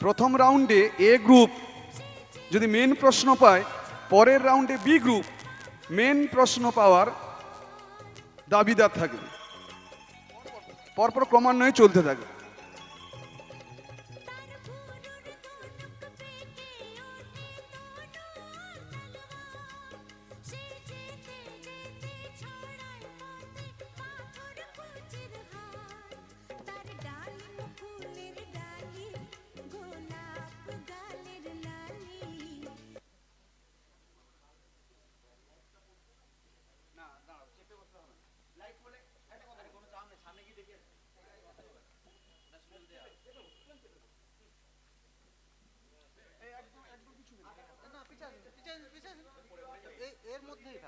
প্রথম রাউন্ডে এ গ্রুপ, যদি মেন প্রশ্ন পায়, পরের রাউন্ডে বি গ্রুপ মেন প্রশ্ন পাওয়ার দাবিদার থাকবে পরপর ক্রমান্বয়ে চলতে থাকে উঠে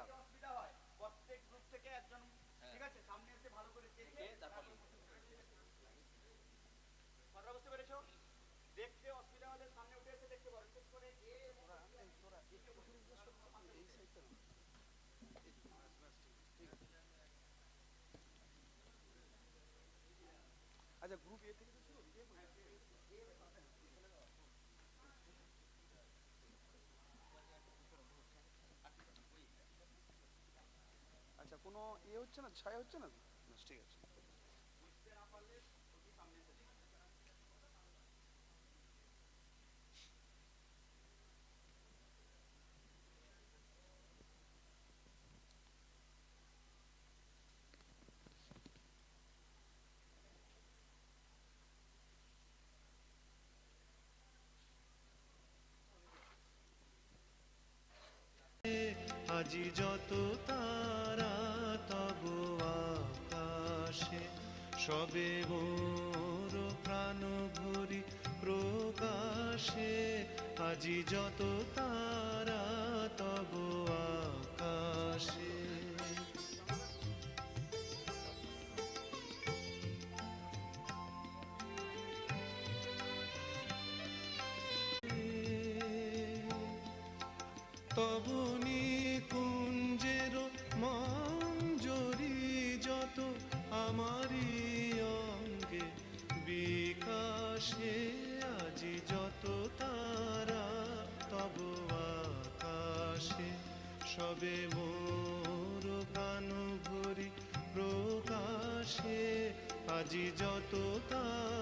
এসে দেখতে থাক আচ্ছা গ্রুপ এ থেকে আচ্ছা কোনো ইয়ে হচ্ছে না ছায়া হচ্ছে না? ঠিক আছে। আজি যত তারা সবে মোর প্রাণ ভরি প্রকাশে, আজি যত তারা তব আকাশে। তবনি কুঞ্জের মঞ্জরি যত আমারি বিকাশে আজি যত তারা তব আকাশে সবে মোর প্রাণ ভরি প্রকাশে। আজি যত তারা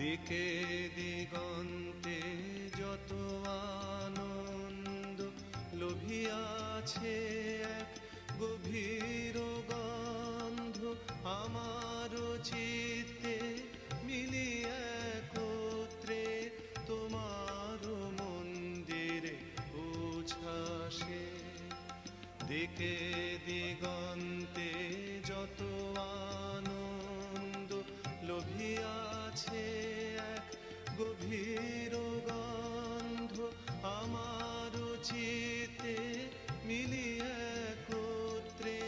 দিকে দিগন্তে যত আনন্দ লোভিয়াছে এক গভীর গন্ধ আমার চিত্তে মিলি একত্রে তোমার মন্দিরে উচ্ছ্বাসে। দিকে দিগন্তে যত আনন্দ লোভিয়াছে এক গভীর গন্ধ আমার চিতে মিলিয়ে একত্রে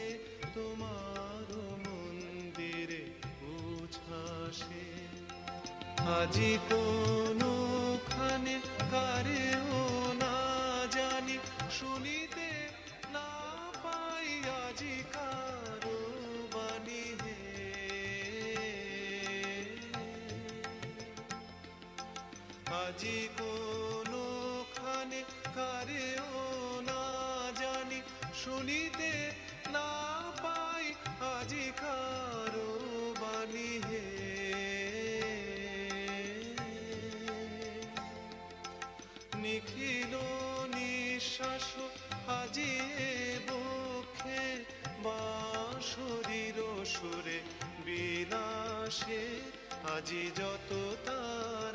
তোমার মন্দিরে উচ্ছ্বাসে। আজি কোনখানে কারেও আজি কোনখানে কারেও না জানি, শুনিতে না পাই আজি কারও বাণী হে। নিখিল নিঃশ্বাস আজি বক্ষে বাঁশরীর সুরে বিলাসে আজি যত তারা